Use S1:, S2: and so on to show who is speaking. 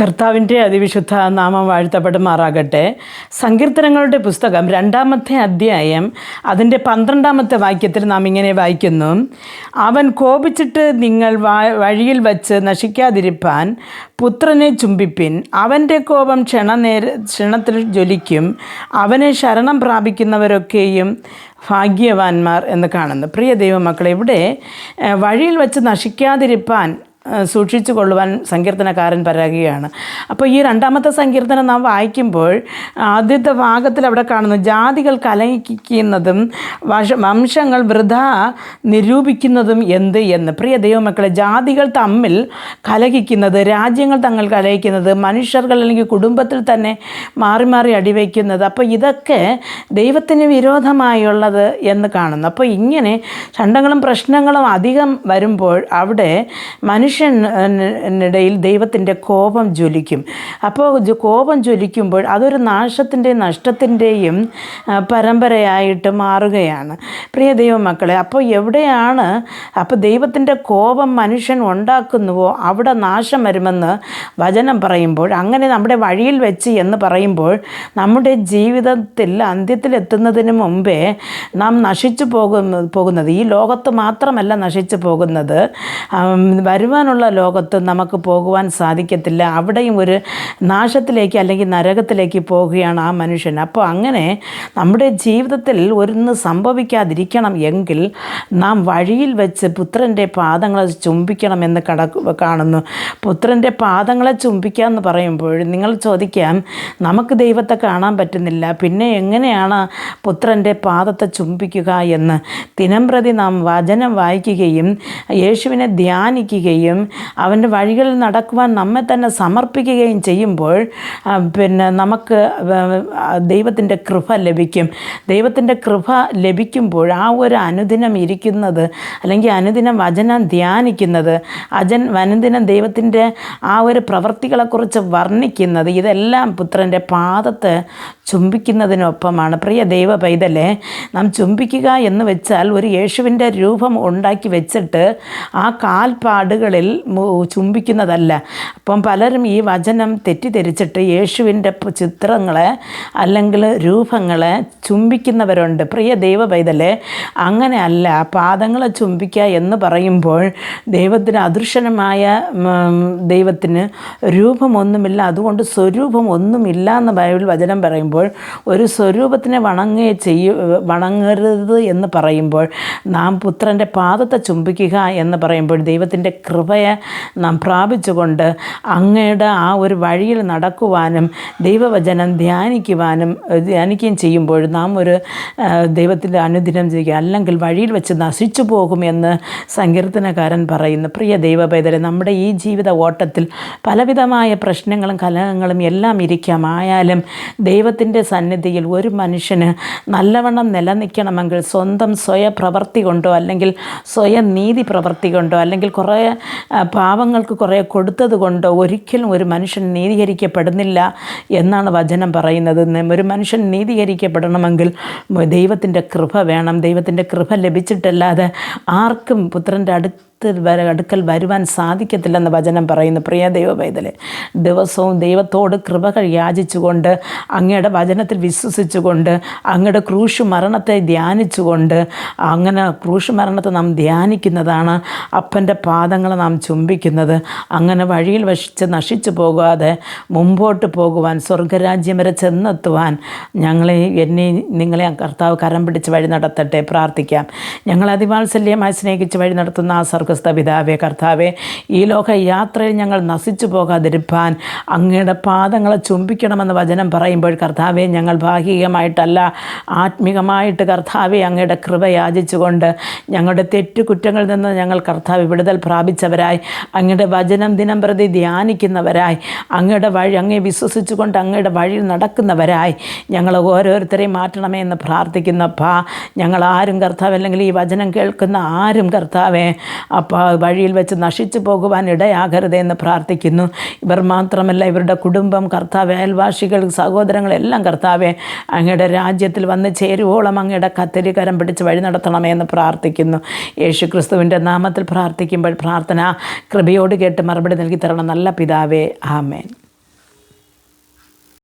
S1: കർത്താവിന്റെ അതിവിശുദ്ധ നാമം വാഴ്ത്തപ്പെടുമാറാകട്ടെ സങ്കീർത്തനങ്ങളുടെ പുസ്തകം രണ്ടാമത്തെ അധ്യായം അതിന്റെ പന്ത്രണ്ടാമത്തെ വാക്യത്തിൽ നാം ഇങ്ങനെ വായിക്കുന്നു. അവൻ കോപിച്ചിട്ട് നിങ്ങൾ വഴിയിൽ വച്ച് നശിക്കാതിരിപ്പാൻ പുത്രനെ ചുംബിപ്പിൻ. അവന്റെ കോപം ക്ഷണനേര ക്ഷണത്തിൽ ജ്വലിക്കും. അവനെ ശരണം പ്രാപിക്കുന്നവരൊക്കെയും ഭാഗ്യവാന്മാർ എന്ന് കാണുന്നു. പ്രിയ ദൈവമക്കളെ ഇവിടെ വഴിയിൽ വച്ച് നശിക്കാതിരിപ്പാൻ സൂക്ഷിച്ചു കൊള്ളുവാൻ സങ്കീർത്തനക്കാരൻ പറയുകയാണ്. അപ്പോൾ ഈ രണ്ടാമത്തെ സങ്കീർത്തനം നാം വായിക്കുമ്പോൾ ആദ്യത്തെ ഭാഗത്തിൽ അവിടെ കാണുന്നു ജാതികൾ കലഹിക്കുന്നതും വംശങ്ങൾ വൃധ നിരൂപിക്കുന്നതും എന്ത് എന്ന്. പ്രിയ ദൈവമക്കളെ ജാതികൾ തമ്മിൽ കലഹിക്കുന്നത് രാജ്യങ്ങൾ തങ്ങൾ കലഹിക്കുന്നത് മനുഷ്യர்கள் അല്ലെങ്കിൽ കുടുംബത്തിൽ തന്നെ മാറി മാറി അടിവയ്ക്കുന്നത്. അപ്പോൾ ഇതൊക്കെ ദൈവത്തിന് വിരോധമായുള്ളത് എന്ന് കാണുന്നു. അപ്പോൾ ഇങ്ങനെ ചണ്ടങ്ങളും പ്രശ്നങ്ങളും അധികം വരുമ്പോൾ അവിടെ മനുഷ്യ മനുഷ്യനിടയിൽ ദൈവത്തിന്റെ കോപം ജ്വലിക്കും. അപ്പോൾ കോപം ജ്വലിക്കുമ്പോൾ അതൊരു നാശത്തിന്റെയും നഷ്ടത്തിന്റെയും പരമ്പരയായിട്ട് മാറുകയാണ്. പ്രിയ ദൈവമക്കളെ അപ്പോൾ എവിടെയാണ് അപ്പോൾ ദൈവത്തിന്റെ കോപം മനുഷ്യൻ ഉണ്ടാക്കുന്നുവോ അവിടെ നാശം വരുമെന്ന് വചനം പറയുമ്പോൾ അങ്ങനെ നമ്മുടെ വഴിയിൽ വെച്ച് എന്ന് പറയുമ്പോൾ നമ്മുടെ ജീവിതത്തിൽ അന്ത്യത്തിലെത്തുന്നതിന് മുമ്പേ നാം നശിച്ചു പോകുന്ന പോകുന്നത് ഈ ലോകത്ത് മാത്രമല്ല നശിച്ചു പോകുന്നത് ആം, വരുവാനുള്ള ലോകത്ത് നമുക്ക് പോകുവാൻ സാധിക്കത്തില്ല. അവിടെയും ഒരു നാശത്തിലേക്ക് അല്ലെങ്കിൽ നരകത്തിലേക്ക് പോകുകയാണ് ആ മനുഷ്യൻ. അപ്പോൾ അങ്ങനെ നമ്മുടെ ജീവിതത്തിൽ ഒന്ന് സംഭവിക്കാതിരിക്കണം എങ്കിൽ നാം വഴിയിൽ വെച്ച് പുത്രന്റെ പാദങ്ങളെ ചുംബിക്കണമെന്ന് കട കാണുന്നു. പുത്രന്റെ പാദങ്ങളെ ചുംബിക്കുക എന്ന് പറയുമ്പോൾ നിങ്ങൾ ചോദിക്കാം നമുക്ക് ദൈവത്തെ കാണാൻ പറ്റുന്നില്ല. പിന്നെ എങ്ങനെയാണ് പുത്രന്റെ പാദത്തെ ചുംബിക്കുക എന്ന്? ദിനംപ്രതി നാം വചനം വായിക്കുകയും യേശുവിനെ ധ്യാനിക്കുകയും അവന്റെ വഴികളിൽ നടക്കുവാൻ നമ്മെ തന്നെ സമർപ്പിക്കുകയും ചെയ്യുമ്പോൾ പിന്നെ നമുക്ക് ദൈവത്തിന്റെ കൃപ ലഭിക്കും. ദൈവത്തിന്റെ കൃപ ലഭിക്കുമ്പോൾ ആ ഒരു അനുദിനം ഇരിക്കുന്നത് അല്ലെങ്കിൽ അനുദിനം വചനം ധ്യാനിക്കുന്നത് അജൻ അനുദിനം ദൈവത്തിന്റെ ആ ഒരു പ്രവൃത്തികളെക്കുറിച്ച് വർണിക്കുന്നത് ഇതെല്ലാം പുത്രന്റെ പാദത്തെ ചുംബിക്കുന്നതിനൊപ്പമാണ്. പ്രിയ ദൈവ പൈതലെ നാം ചുംബിക്കുക എന്ന് വെച്ചാൽ ഒരു യേശുവിന്റെ രൂപം ഉണ്ടാക്കി വെച്ചിട്ട് ആ കാൽപ്പാടുകളിൽ ചുംബിക്കുന്നതല്ല. അപ്പം പലരും ഈ വചനം തെറ്റിദ്ധരിച്ചിട്ട് യേശുവിന്റെ ചിത്രങ്ങളെ അല്ലെങ്കിൽ രൂപങ്ങളെ ചുംബിക്കുന്നവരുണ്ട്. പ്രിയ ദൈവ പൈതലെ അങ്ങനെയല്ല പാദങ്ങളെ ചുംബിക്കുക എന്ന് പറയുമ്പോൾ ദൈവത്തിന് അദൃശ്യനമായ ദൈവത്തിന് രൂപമൊന്നുമില്ല. അതുകൊണ്ട് സ്വരൂപം ഒന്നുമില്ല എന്ന് ബൈബിൾ വചനം പറയുമ്പോൾ ഒരു സ്വരൂപത്തിനെ വണങ്ങുക ചെയ്യൂ വണങ്ങരുത് എന്ന് പറയുമ്പോൾ നാം പുത്രന്റെ പാദത്തെ ചുംബിക്കുക എന്ന് പറയുമ്പോൾ ദൈവത്തിന്റെ കൃപയെ നാം പ്രാപിച്ചുകൊണ്ട് അങ്ങയുടെ ആ ഒരു വഴിയിൽ നടക്കുവാനും ദൈവവചനം ധ്യാനിക്കുവാനും ധ്യാനിക്കുകയും ചെയ്യുമ്പോൾ നാം ഒരു ദൈവത്തിന്റെ അനുദിനം ചെയ്യുക അല്ലെങ്കിൽ വഴിയിൽ വെച്ച് നശിച്ചു പോകുമെന്ന് സങ്കീർത്തനക്കാരൻ പറയുന്നു. പ്രിയ ദൈവപൈതരെ നമ്മുടെ ഈ ജീവിത ഓട്ടത്തിൽ പലവിധമായ പ്രശ്നങ്ങളും കലഹങ്ങളും എല്ലാം ഇരിക്കാം. ആയാലും ദൈവത്തിന്റെ സന്നിധിയിൽ ഒരു മനുഷ്യന് നല്ലവണ്ണം നിലനിൽക്കണമെങ്കിൽ സ്വന്തം സ്വയ പ്രവൃത്തി കൊണ്ടോ അല്ലെങ്കിൽ സ്വയം നീതി പ്രവൃത്തി കൊണ്ടോ അല്ലെങ്കിൽ കുറേ പാവങ്ങൾക്ക് കുറേ കൊടുത്തത് കൊണ്ടോ ഒരിക്കലും ഒരു മനുഷ്യൻ നീതീകരിക്കപ്പെടുന്നില്ല എന്നാണ് വചനം പറയുന്നത്. ഒരു മനുഷ്യൻ നീതീകരിക്കപ്പെടണമെങ്കിൽ ദൈവത്തിന്റെ കൃപ വേണം. ദൈവത്തിന്റെ കൃപ ലഭിച്ചിട്ടല്ലാതെ ആർക്കും പുത്രന്റെ അടുത്ത് അടുക്കൽ വരുവാൻ സാധിക്കത്തില്ലെന്ന് വചനം പറയുന്നു. പ്രിയ ദൈവ ദിവസവും ദൈവത്തോട് കൃപകൾ യാചിച്ചുകൊണ്ട് അങ്ങയുടെ വചനത്തിൽ വിശ്വസിച്ചുകൊണ്ട് അങ്ങയുടെ ക്രൂശ് മരണത്തെ ധ്യാനിച്ചുകൊണ്ട് അങ്ങനെ ക്രൂശ് മരണത്തെ നാം ധ്യാനിക്കുന്നതാണ് അപ്പന്റെ പാദങ്ങൾ നാം ചുംബിക്കുന്നത്. അങ്ങനെ വഴിയിൽ വശിച്ച് നശിച്ചു പോകാതെ മുമ്പോട്ട് പോകുവാൻ സ്വർഗരാജ്യം വരെ ചെന്നെത്തുവാൻ ഞങ്ങളെ എന്നെ നിങ്ങളെ കർത്താവ് കരം പിടിച്ച് വഴി നടത്തട്ടെ പ്രാർത്ഥിക്കാം. ഞങ്ങൾ അതിവാത്സല്യമായി സ്നേഹിച്ച് വഴി നടത്തുന്ന ആ സ്വർഗസ്ഥ പിതാവേ കർത്താവേ ഈ ലോക യാത്രയിൽ ഞങ്ങൾ നശിച്ചു പോകാതിരിപ്പാൻ അങ്ങയുടെ പാദങ്ങളെ ചുംബിക്കണമെന്ന് വചനം പറയുമ്പോൾ കർത്താവെ ഞങ്ങൾ ഭാഗികമായിട്ടല്ല ആത്മീകമായിട്ട് കർത്താവെ അങ്ങയുടെ കൃപ യാചിച്ചുകൊണ്ട് ഞങ്ങളുടെ തെറ്റുകുറ്റങ്ങളിൽ നിന്ന് ഞങ്ങൾ കർത്താവ് വിടുതൽ പ്രാപിച്ചവരായി അങ്ങയുടെ വചനം ദിനം പ്രതി ധ്യാനിക്കുന്നവരായി അങ്ങയുടെ വഴി അങ്ങേ വിശ്വസിച്ചുകൊണ്ട് അങ്ങയുടെ വഴിയിൽ നടക്കുന്നവരായി ഞങ്ങൾ ഓരോരുത്തരെയും മാറ്റണമേ എന്ന് പ്രാർത്ഥിക്കുന്നപ്പാ ഞങ്ങൾ ആരും കർത്താവ് അല്ലെങ്കിൽ ഈ വചനം കേൾക്കുന്ന ആരും കർത്താവെ അപ്പോൾ വഴിയിൽ വെച്ച് നശിച്ചു പോകുവാൻ ഇടയാകരുതെന്ന് പ്രാർത്ഥിക്കുന്നു. ഇവർ മാത്രമല്ല ഇവരുടെ കുടുംബം കർത്താവ് അയൽവാസികൾ സഹോദരങ്ങളെല്ലാം കർത്താവെ അങ്ങയുടെ രാജ്യത്തിൽ വന്ന് ചേരുവോളം അങ്ങയുടെ കത്തിരി കരം പിടിച്ച് വഴി നടത്തണമേ എന്ന് പ്രാർത്ഥിക്കുന്നു. യേശു ക്രിസ്തുവിന്റെ നാമത്തിൽ പ്രാർത്ഥിക്കുമ്പോൾ പ്രാർത്ഥന കൃപയോട് കേട്ട് മറുപടി നൽകി തരണം നല്ല പിതാവേ. ആമേൻ.